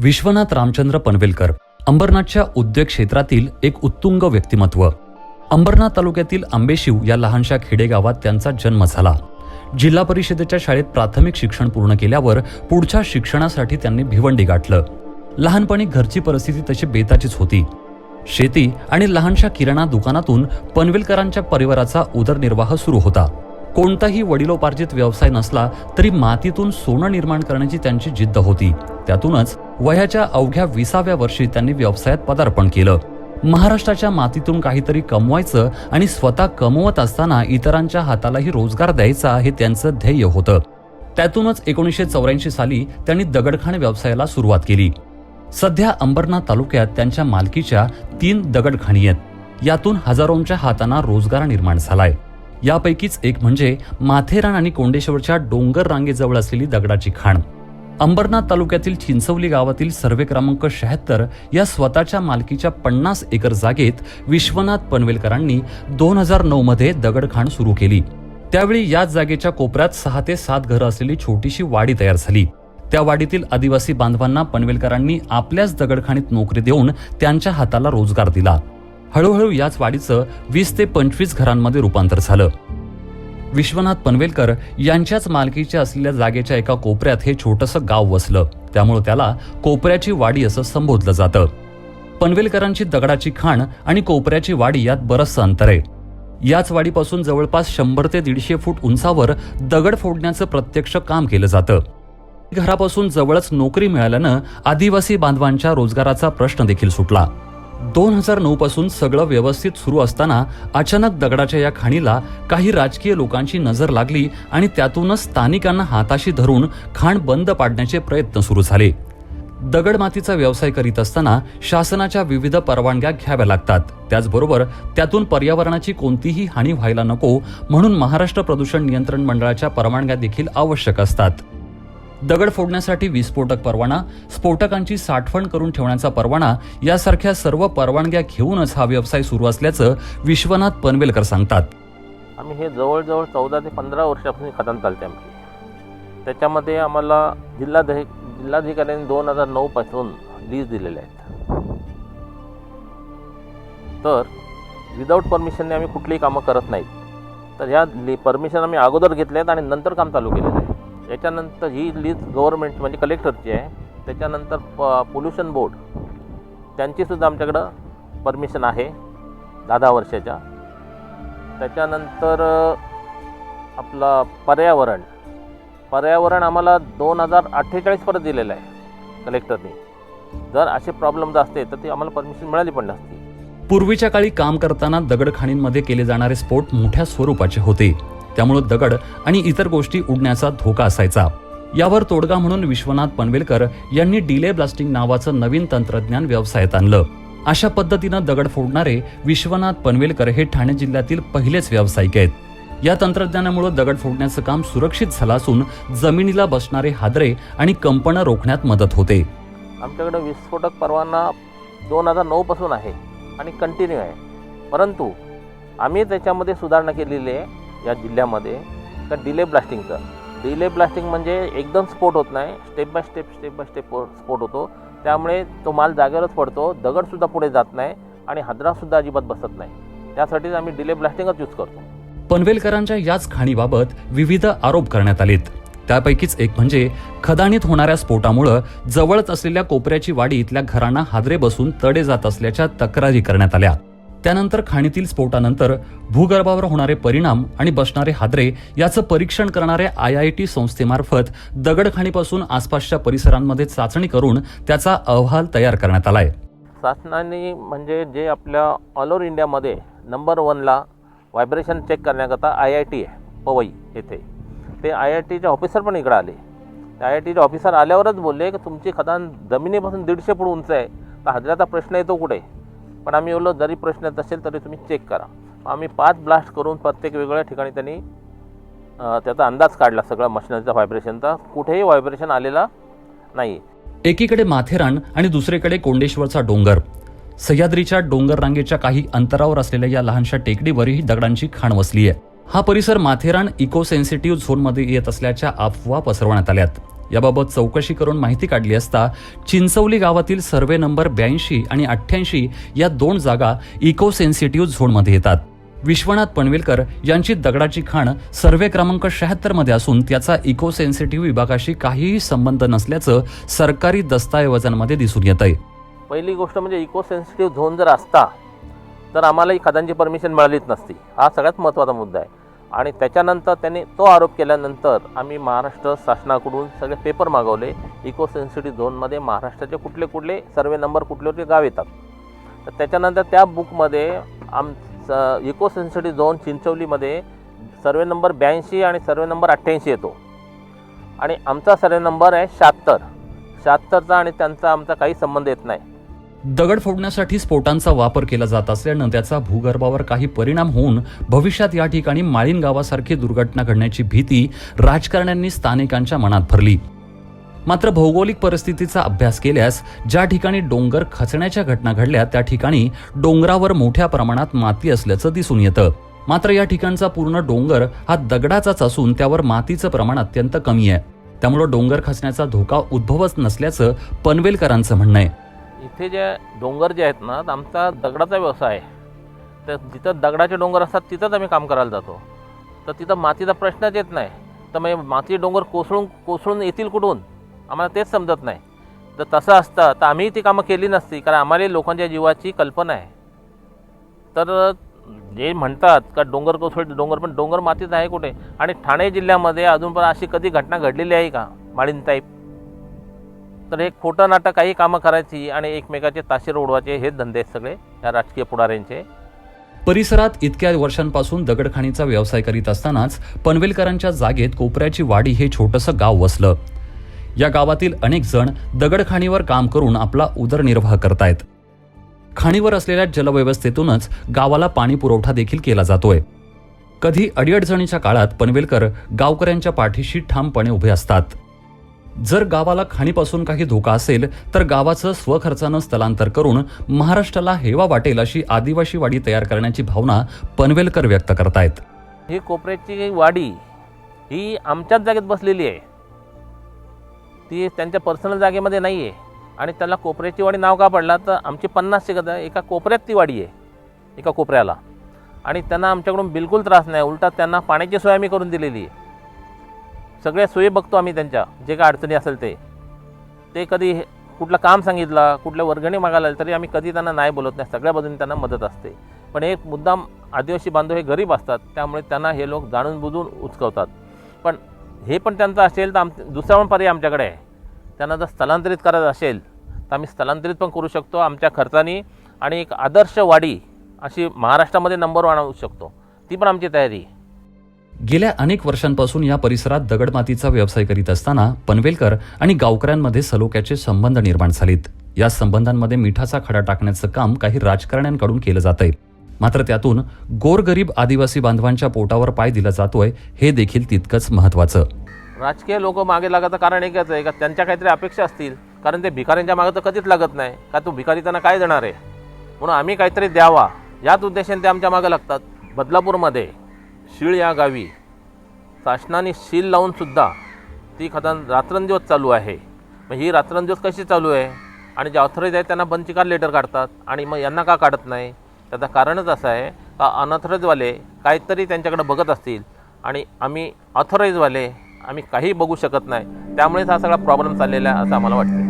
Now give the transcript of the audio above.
विश्वनाथ रामचंद्र पनवेलकर अंबरनाथच्या उद्योग क्षेत्रातील एक उत्तुंग व्यक्तिमत्व. अंबरनाथ तालुक्यातील आंबेशिव या लहानशा खेडेगावात त्यांचा जन्म झाला. जिल्हा परिषदेच्या शाळेत प्राथमिक शिक्षण पूर्ण केल्यावर पुढच्या शिक्षणासाठी त्यांनी भिवंडी गाठलं. लहानपणी घरची परिस्थिती तशी बेताचीच होती. शेती आणि लहानशा किराणा दुकानातून पनवेलकरांच्या परिवाराचा उदरनिर्वाह सुरू होता. कोणताही वडिलोपार्जित व्यवसाय नसला तरी मातीतून सोनं निर्माण करण्याची त्यांची जिद्द होती. त्यातूनच वयाच्या अवघ्या विसाव्या वर्षी त्यांनी व्यवसायात पदार्पण केलं. महाराष्ट्राच्या मातीतून काहीतरी कमवायचं आणि स्वतः कमवत असताना इतरांच्या हातालाही रोजगार द्यायचा हे त्यांचं ध्येय होतं. त्यातूनच एकोणीसशे चौऱ्याऐंशी साली त्यांनी दगडखाण व्यवसायाला सुरुवात केली. सध्या अंबरनाथ तालुक्यात त्यांच्या मालकीच्या तीन दगडखाणी आहेत. यातून हजारोंच्या हातांना रोजगार निर्माण झालाय. यापैकीच एक म्हणजे माथेरान आणि कोंडेश्वरच्या डोंगर रांगेजवळ असलेली दगडाची खाण. अंबरनाथ तालुक्यातील चिंचवली गावातील सर्वे क्रमांक शहात्तर या स्वतःच्या मालकीच्या पन्नास एकर जागेत विश्वनाथ पनवेलकरांनी दोन हजार नऊमध्ये दगडखाण सुरू केली. त्यावेळी याच जागेच्या कोपऱ्यात सहा ते सात घरं असलेली छोटीशी वाडी तयार झाली. त्या वाडीतील आदिवासी बांधवांना पनवेलकरांनी आपल्याच दगडखाणीत नोकरी देऊन त्यांच्या हाताला रोजगार दिला. हळूहळू याच वाडीचं वीस ते पंचवीस घरांमध्ये रूपांतर झालं. विश्वनाथ पनवेलकर यांच्याच मालकीच्या असलेल्या जागेच्या एका कोपऱ्यात हे छोटंसं गाव वसलं. त्यामुळे त्याला कोपऱ्याची वाडी असं संबोधलं जातं. पनवेलकरांची दगडाची खाण आणि कोपऱ्याची वाडी यात बरंचसं अंतर आहे. याच वाडीपासून जवळपास शंभर ते दीडशे फूट उंचावर दगड फोडण्याचं प्रत्यक्ष काम केलं जातं. घरापासून जवळच नोकरी मिळाल्यानं आदिवासी बांधवांच्या रोजगाराचा प्रश्न देखील सुटला. दोन हजार नऊ पासून सगळं व्यवस्थित सुरू असताना अचानक दगडाच्या या खाणीला काही राजकीय लोकांची नजर लागली आणि त्यातूनच स्थानिकांना हाताशी धरून खाण बंद पाडण्याचे प्रयत्न सुरू झाले. दगडमातीचा व्यवसाय करीत असताना शासनाच्या विविध परवानग्या घ्याव्या लागतात. त्याचबरोबर त्यातून पर्यावरणाची कोणतीही हानी व्हायला नको म्हणून महाराष्ट्र प्रदूषण नियंत्रण मंडळाच्या परवानग्या देखील आवश्यक असतात. दगड फोडण्यासाठी विस्फोटक परवाना स्फोटकांची साठवण करून ठेवण्याचा परवाना यासारख्या सर्व परवानग्या घेऊनच हा व्यवसाय सुरू असल्याचं विश्वनाथ पनवेलकर सांगतात. आम्ही हे जवळजवळ चौदा ते पंधरा वर्षापासून खदान चालते आमची. त्याच्यामध्ये आम्हाला जिल्हाधिक जिल्हाधिकाऱ्यांनी दोन हजार नऊपासून लीज दिलेले आहेत. तर विदाऊट परमिशनने आम्ही कुठलीही कामं करत नाहीत. तर ह्या परमिशन आम्ही अगोदर घेतले आहेत आणि नंतर काम चालू केलेलं याच्यानंतर ही लीज गव्हर्नमेंट म्हणजे कलेक्टरची आहे. त्याच्यानंतर प पोल्युशन बोर्ड त्यांचीसुद्धा आमच्याकडं परमिशन आहे दहा दहा वर्षाच्या. त्याच्यानंतर आपलं पर्यावरण. पर्यावरण आम्हाला दोन हजार अठ्ठेचाळीसपर्यंत दिलेलं आहे कलेक्टरने. जर असे प्रॉब्लेम्स असते तर ती आम्हाला परमिशन मिळाली पण नसती. पूर्वीच्या काळी काम करताना दगडखाणींमध्ये केले जाणारे स्फोट मोठ्या स्वरूपाचे होते. त्यामुळे दगड आणि इतर गोष्टी उडण्याचा धोका असायचा. यावर तोडगा म्हणून विश्वनाथ पनवेलकर यांनी डिले ब्लास्टिंग नावाचं नवीन तंत्रज्ञान व्यवसायात आणलं. अशा पद्धतीनं दगड फोडणारे विश्वनाथ पनवेलकर हे ठाणे जिल्ह्यातील पहिलेच व्यावसायिक आहेत. या तंत्रज्ञानामुळे दगड फोडण्याचं काम सुरक्षित झालं असून जमिनीला बसणारे हादरे आणि कंपनं रोखण्यात मदत होते. आमच्याकडे विस्फोटक परवाना दोन हजार नऊपासून आहे आणि कंटिन्यू आहे. परंतु आम्ही त्याच्यामध्ये सुधारणा केलेली आहे. या जिल्ह्यामध्ये. का डिले ब्लास्टिंगचं. डिले ब्लास्टिंग म्हणजे एकदम स्फोट होत नाही. Step by step step by step स्फोट होतो. त्यामुळे तो माल जागेवरच पडतो. दगडसुद्धा पुढे जात नाही आणि हादरासुद्धा अजिबात बसत नाही. त्यासाठीच आम्ही डिले ब्लास्टिंगच यूज करतो. पनवेलकरांच्या याच खाणीबाबत विविध आरोप करण्यात आलेत. त्यापैकीच एक म्हणजे खदाणीत होणाऱ्या स्फोटामुळं जवळच असलेल्या कोपऱ्याची वाडी इथल्या घरांना हादरे बसून तडे जात असल्याच्या तक्रारी करण्यात आल्या. त्यानंतर खाणीतील स्फोटानंतर भूगर्भावर होणारे परिणाम आणि बसणारे हादरे याचं परीक्षण करणाऱ्या आय आय टी संस्थेमार्फत दगडखाणीपासून आसपासच्या परिसरांमध्ये चाचणी करून त्याचा अहवाल तयार करण्यात आलाय. शासनाने म्हणजे जे आपल्या ऑल ओव्हर इंडियामध्ये नंबर वनला व्हायब्रेशन चेक करण्याकरता आय आय टी आहे पवई येथे. ते आय आय टीचे ऑफिसर पण इकडं आले. ते आय आय टीचे ऑफिसर आल्यावरच बोलले की तुमची खदान जमिनीपासून दीडशे फूट उंच आहे तर हजऱ्याचा प्रश्न येतो कुठे? पण आम्ही बोललो जरी प्रश्न येत असेल तरी तुम्ही चेक करा. आम्ही पाच ब्लास्ट करून प्रत्येक वेगवेगळ्या ठिकाणी त्यांनी त्याचा अंदाज काढला सगळा मशिनरीचा व्हायब्रेशनचा कुठेही व्हायब्रेशन आलेला नाही एकीकडे माथेरान आणि दुसरीकडे कोंडेश्वरचा डोंगर. सह्याद्रीच्या डोंगर रांगेच्या काही अंतरावर असलेल्या या लहानशा टेकडीवरही दगडांची खाण वसली आहे हा परिसर माथेरान इको सेन्सिटिव्ह झोनमध्ये येत असल्याच्या अफवा पसरवण्यात आल्यात. याबाबत चौकशी करून माहिती काढली असता चिंचवली गावातील सर्वे नंबर ब्याऐंशी आणि अठ्ठ्याऐंशी या दोन जागा इको सेन्सिटिव्ह झोनमध्ये येतात. विश्वनाथ पनवेलकर यांची दगडाची खाण सर्वे क्रमांक शहात्तरमध्ये असून त्याचा इको सेन्सिटिव्ह विभागाशी काहीही संबंध नसल्याचं सरकारी दस्ताऐवजांमध्ये दिसून येत आहे. पहिली गोष्ट म्हणजे इको सेन्सिटिव्ह झोन जर असता तर आम्हाला ही खदांची परमिशन मिळालीच नसती. हा सगळ्यात महत्त्वाचा मुद्दा आहे. आणि त्याच्यानंतर त्यांनी तो आरोप केल्यानंतर आम्ही महाराष्ट्र शासनाकडून सगळे पेपर मागवले. इको सेन्सिटिव्ह झोनमध्ये महाराष्ट्राचे कुठले कुठले सर्वे नंबर कुठले कुठले गाव येतात. तर त्याच्यानंतर त्या बुकमध्ये आम इको सेन्सिटिव्ह झोन चिंचवलीमध्ये सर्वे नंबर ब्याऐंशी आणि सर्वे नंबर अठ्ठ्याऐंशी येतो. आणि आमचा सर्वे नंबर आहे शहात्तर. शहात्तरचा आणि त्यांचा आमचा काही संबंध येत नाही. दगड फोडण्यासाठी स्फोटांचा वापर केला जात असल्यानं त्याचा भूगर्भावर काही परिणाम होऊन भविष्यात या ठिकाणी माळीन गावासारखी दुर्घटना घडण्याची भीती राजकारण्यांनी स्थानिकांच्या मनात भरली. मात्र भौगोलिक परिस्थितीचा अभ्यास केल्यास ज्या ठिकाणी डोंगर खचण्याच्या घटना घडल्या त्या ठिकाणी डोंगरावर मोठ्या प्रमाणात माती असल्याचं दिसून येतं. मात्र या ठिकाणचा पूर्ण डोंगर हा दगडाचाच असून त्यावर मातीचं प्रमाण अत्यंत कमी आहे. त्यामुळं डोंगर खचण्याचा धोका उद्भवच नसल्याचं पनवेलकरांचं म्हणणं आहे. इथे जे डोंगर जे आहेत ना तर आमचा दगडाचा व्यवसाय आहे. तर जिथं दगडाचे डोंगर असतात तिथंच आम्ही काम करायला जातो. तर तिथं मातीचा प्रश्नच येत नाही. तर मग माती डोंगर कोसळून कोसळून येतील कुठून? आम्हाला तेच समजत नाही. तर तसं असतं तर आम्ही ती कामं केली नसती कारण आम्हाला लोकांच्या जीवाची कल्पना आहे. तर जे म्हणतात का डोंगर कोसळ डोंगर पण डोंगर मातीत आहे कुठे? आणि ठाणे जिल्ह्यामध्ये अजून पण अशी कधी घटना घडलेली आहे का? माळीन टाईप तर एक खोटं नाटक काही कामं करायची आणि एकमेकाचे ताशेर उडवायचे हे धंदे आहेत सगळे या राजकीय पुढाऱ्यांचे. परिसरात इतक्या वर्षांपासून दगडखाणीचा व्यवसाय करीत असतानाच पनवेलकरांच्या जागेत कोपऱ्याची वाडी हे छोटंसं गाव वसलं. या गावातील अनेक जण दगडखाणीवर काम करून आपला उदरनिर्वाह करतायत. खाणीवर असलेल्या जलव्यवस्थेतूनच गावाला पाणी पुरवठा देखील केला जातोय. कधी अडीअडचणीच्या काळात पनवेलकर गावकऱ्यांच्या पाठीशी ठामपणे उभे असतात. जर गावाला खाणीपासून काही धोका असेल तर गावाचं स्वखर्चानं स्थलांतर करून महाराष्ट्राला हेवा वाटेल अशी आदिवासी वाडी तयार करण्याची भावना पनवेलकर व्यक्त करतायत. ही कोपऱ्याची वाडी ही आमच्याच जागेत बसलेली आहे. ती त्यांच्या पर्सनल जागेमध्ये नाही आहे आणि त्याला कोपऱ्याची वाडी नाव का पडला तर आमची पन्नास शेकत आहे. एका कोपऱ्यात ती वाडी आहे. एका कोपऱ्याला. आणि त्यांना आमच्याकडून बिलकुल त्रास नाही. उलटा त्यांना पाण्याची सोय आम्ही करून दिलेली आहे. सगळ्या सोयी बघतो आम्ही त्यांच्या जे काय अडचणी असेल ते. ते कधी हे- कुठलं काम सांगितलं कुठल्या वर्गणी मागायला तरी आम्ही कधी त्यांना नाही बोलत नाही. सगळ्या बाजूने त्यांना मदत असते. पण एक मुद्दाम आदिवासी बांधव हे गरीब असतात त्यामुळे त्यांना हे लोक जाणून बुजून उचकवतात. पण हे पण त्यांचं असेल तर आम दुसरा पण पर्याय आमच्याकडे आहे. त्यांना जर स्थलांतरित करायचं असेल तर आम्ही स्थलांतरित पण करू शकतो आमच्या खर्चानी आणि एक आदर्श वाडी अशी महाराष्ट्रामध्ये नंबर वन आणू शकतो. ती पण आमची तयारी आहे. गेल्या अनेक वर्षांपासून या परिसरात दगडमातीचा व्यवसाय करीत असताना पनवेलकर आणि गावकऱ्यांमध्ये सलोख्याचे संबंध निर्माण झालेत. या संबंधांमध्ये मिठाचा खडा टाकण्याचं काम काही राजकारण्यांकडून केलं जात आहे मात्र त्यातून गोरगरीब आदिवासी बांधवांच्या पोटावर पाय दिला जातोय हे देखील तितकंच महत्वाचं. राजकीय लोक मागे लागायचं कारण एकच आहे का? त्यांच्या काहीतरी अपेक्षा असतील. कारण ते भिकाऱ्यांच्या मागे तर कधीच लागत नाही. का तो भिकारी त्यांना काय देणार आहे? म्हणून आम्ही काहीतरी द्यावा. याच उद्देशाने ते आमच्या मागे लागतात. बदलापूरमध्ये. शीळ या गावी. शासनाने शील लावूनसुद्धा ती खदान रात्रंदिवस चालू आहे. मग ही रात्रंदिवस कशी चालू आहे? आणि जे ऑथराईज आहेत त्यांना बंची का लेटर काढतात. आणि मग यांना का काढत नाही? त्याचं कारणच असं आहे का अनऑथराईजवाले काहीतरी त्यांच्याकडे बघत असतील? आणि आम्ही ऑथराईजवाले आम्ही काही बघू शकत नाही. त्यामुळेच हा सगळा प्रॉब्लेम चाललेला आहे असं आम्हाला वाटतं